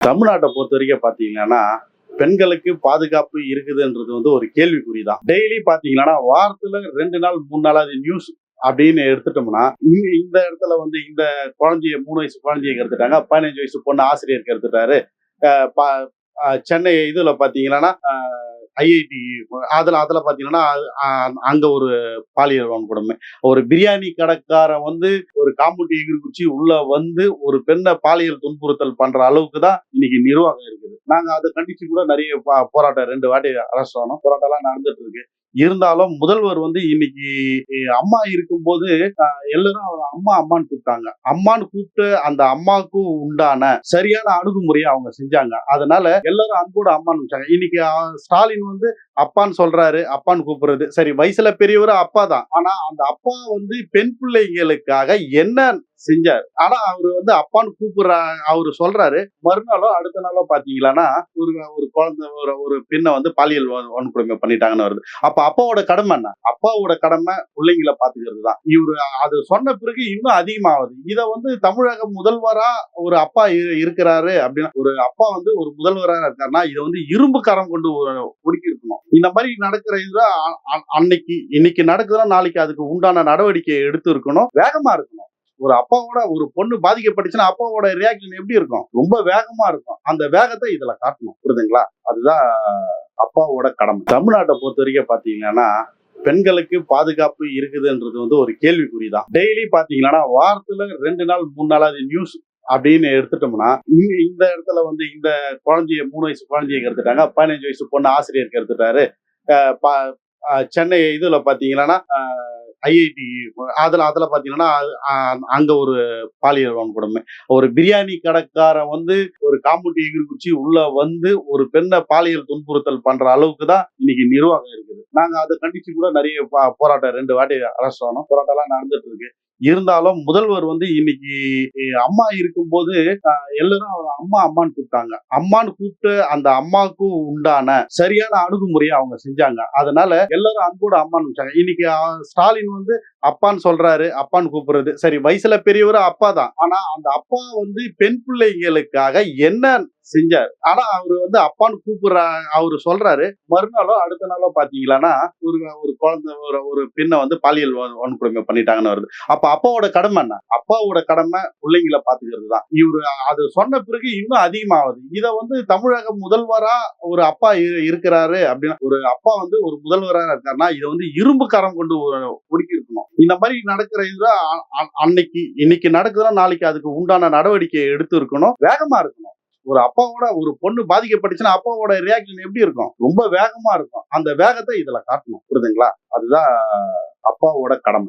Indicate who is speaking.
Speaker 1: தமிழ்நாட்டை பொறுத்த வரைக்கும் பாத்தீங்கன்னா பெண்களுக்கு பாதுகாப்பு இருக்குதுன்றது வந்து ஒரு கேள்விக்குறி தான் டெய்லி பாத்தீங்கன்னா வாரத்துல ரெண்டு நாள் மூணு நாள் அது நியூஸ் அப்படின்னு எடுத்துட்டோம்னா இந்த இடத்துல வந்து இந்த குழந்தைய மூணு வயசு குழந்தைய எடுத்துட்டாங்க பதினஞ்சு வயசு பொண்ணு ஆசிரியருக்கு எடுத்துட்டாரு. சென்னை இதுல பாத்தீங்கன்னா ஐஐடி அதில் அதில் பார்த்தீங்கன்னா அங்கே ஒரு பாலியல் வன்கொடுமை. ஒரு பிரியாணி கடைக்காரன் வந்து ஒரு காம்பூட்டி எகிரி குச்சி உள்ள வந்து ஒரு பெண்ணை பாலியல் துன்புறுத்தல் பண்ற அளவுக்கு தான் இன்னைக்கு நிர்வாகம் இருக்குது. நாங்கள் அதை கண்டிச்சு கூட நிறைய பா- போராட்டம் ரெண்டு வாட்டி அரசு ஆனோம். போராட்டம்லாம் நடந்துட்டு இருக்கு. இருந்தாலும் முதல்வர் வந்து இன்னைக்கு அம்மா இருக்கும்போது எல்லாரும் அவர் அம்மா அம்மான்னு கூப்பிட்டாங்க. அம்மான்னு கூப்பிட்டு அந்த அம்மாவுக்கு உண்டான சரியான அணுகுமுறையை அவங்க செஞ்சாங்க. அதனால எல்லாரும் அன்போடு அம்மான்னு வச்சாங்க. இன்னைக்கு ஸ்டாலின் வந்து அப்பான்னு சொல்றாரு அப்பான்னு கூப்பிடுறது. சரி வயசுல பெரியவர் அப்பா தான் ஆனா அந்த அப்பா வந்து பெண் பிள்ளைங்களுக்காக என்ன செஞ்சார்? ஆனா அவர் வந்து அப்பான்னு கூப்பிடுற அவரு சொல்றாரு மறுநாளோ அடுத்த நாளோ பாத்தீங்களான்னா ஒரு ஒரு குழந்தை ஒரு ஒரு பெண்ணை வந்து பாலியல் வன்கொடுமை பண்ணிட்டாங்கன்னு வருது. அப்ப அப்பாவோட கடமை என்ன? அப்பாவோட கடமை பிள்ளைங்களை பாத்துக்கிறது தான். இவரு அது சொன்ன பிறகு இன்னும் அதிகமாகுது. இதை வந்து தமிழக முதல்வரா ஒரு அப்பா இருக்கிறாரு அப்படின்னா ஒரு அப்பா வந்து ஒரு முதல்வரா இருக்காருன்னா இதை வந்து இரும்பு கரம் கொண்டு ஒரு இந்த மாதிரி நடக்கிற இதுதான் அ- அன்னைக்கு இன்னைக்கு நடக்குதுன்னா நாளைக்கு அதுக்கு உண்டான நடவடிக்கை எடுத்து இருக்கணும். வேகமா இருக்கணும். ஒரு அப்பாவோட ஒரு பொண்ணு பாதிக்கப்பட்டுச்சுன்னா அப்பாவோட ரியாக்ஷன் எப்படி இருக்கும்? ரொம்ப வேகமா இருக்கும். அந்த வேகத்தை இதுல காட்டணும். புரியுதுங்களா? அதுதான் அப்பாவோட கடமை. தமிழ்நாட்டை பொறுத்த வரைக்கும் பாத்தீங்கன்னா பெண்களுக்கு பாதுகாப்பு இருக்குதுன்றது வந்து ஒரு கேள்விக்குறி தான் டெய்லி பாத்தீங்கன்னா வாரத்துல ரெண்டு நாள் மூணு நாள் அது நியூஸ் அப்படின்னு எடுத்துட்டோம்னா இந்த இடத்துல வந்து இந்த குழந்தைய மூணு வயசு குழந்தைய எடுத்துட்டாங்க பதினஞ்சு வயசு பொண்ணு ஆசிரியருக்கு எடுத்துட்டாரு சென்னை இதுல பாத்தீங்கன்னா ஐஐடி அதுல அதுல பாத்தீங்கன்னா அங்கே அங்க ஒரு பாலியல் வன்கொடுமை. ஒரு பிரியாணி கடைக்காரன் வந்து ஒரு காம்பவுண்ட் எகிரி குச்சி உள்ள வந்து ஒரு பெண்ணை பாலியல் துன்புறுத்தல் பண்ற அளவுக்கு தான் இன்னைக்கு நிர்வாகம் இருக்குது. நாங்க அதை கண்டிச்சு கூட நிறைய பா- போராட்டம் ரெண்டு வாட்டி அரசு ஆனோம். போராட்டம் எல்லாம் நடந்துட்டு இருக்கு. இருந்தாலும் முதல்வர் வந்து இன்னைக்கு அம்மா இருக்கும்போது எல்லாரும் அவர் அம்மா அம்மான்னு கூப்பிட்டாங்க. அம்மான்னு கூப்பிட்டு அந்த அம்மாவுக்கு உண்டான சரியான அணுகுமுறையை அவங்க செஞ்சாங்க. அதனால எல்லாரும் அன்போடு அம்மான்னு வச்சாங்க. இன்னைக்கு ஸ்டாலின் வந்து அப்பான்னு சொல்றாரு அப்பான்னு கூப்பிடுறது. சரி வயசுல பெரியவர் அப்பா தான். ஆனா அந்த அப்பா வந்து பெண் பிள்ளைகளுக்காக என்ன செஞ்சார்? ஆனா அவரு வந்து அப்பான்னு கூப்பிடுற அவரு சொல்றாரு மறுநாளோ அடுத்த நாளோ பாத்தீங்களான்னா ஒரு ஒரு குழந்தை ஒரு ஒரு பெண்ணை வந்து பாலியல் வன்கொடுமை பண்ணிட்டாங்கன்னு வருது. அப்ப அப்பாவோட கடமை என்ன? அப்பாவோட கடமை பிள்ளைங்களை பாத்துக்கிறது தான் இவரு அது சொன்ன பிறகு இன்னும் அதிகமாகுது. இதை வந்து தமிழக முதல்வரா ஒரு அப்பா இருக்கிறாரு அப்படின்னா ஒரு அப்பா வந்து ஒரு முதல்வரா இருக்காருன்னா இதை வந்து இரும்பு கரம் கொண்டு ஒடுக்கி இருக்கணும் இந்த மாதிரி நடக்கிற இதுல அன்னைக்கு. இன்னைக்கு நடக்குதுன்னா நாளைக்கு அதுக்கு உண்டான நடவடிக்கை எடுத்து இருக்கணும் வேகமா இருக்கணும். ஒரு அப்பாவோட ஒரு பொண்ணு பாதிக்கப்பட்டுச்சுன்னா அப்பாவோட ரியாக்ஷன் எப்படி இருக்கும்? ரொம்ப வேகமா இருக்கும். அந்த வேகத்தை இதுல காட்டணும். புரியுதுங்களா? அதுதான் அப்பாவோட கடமை.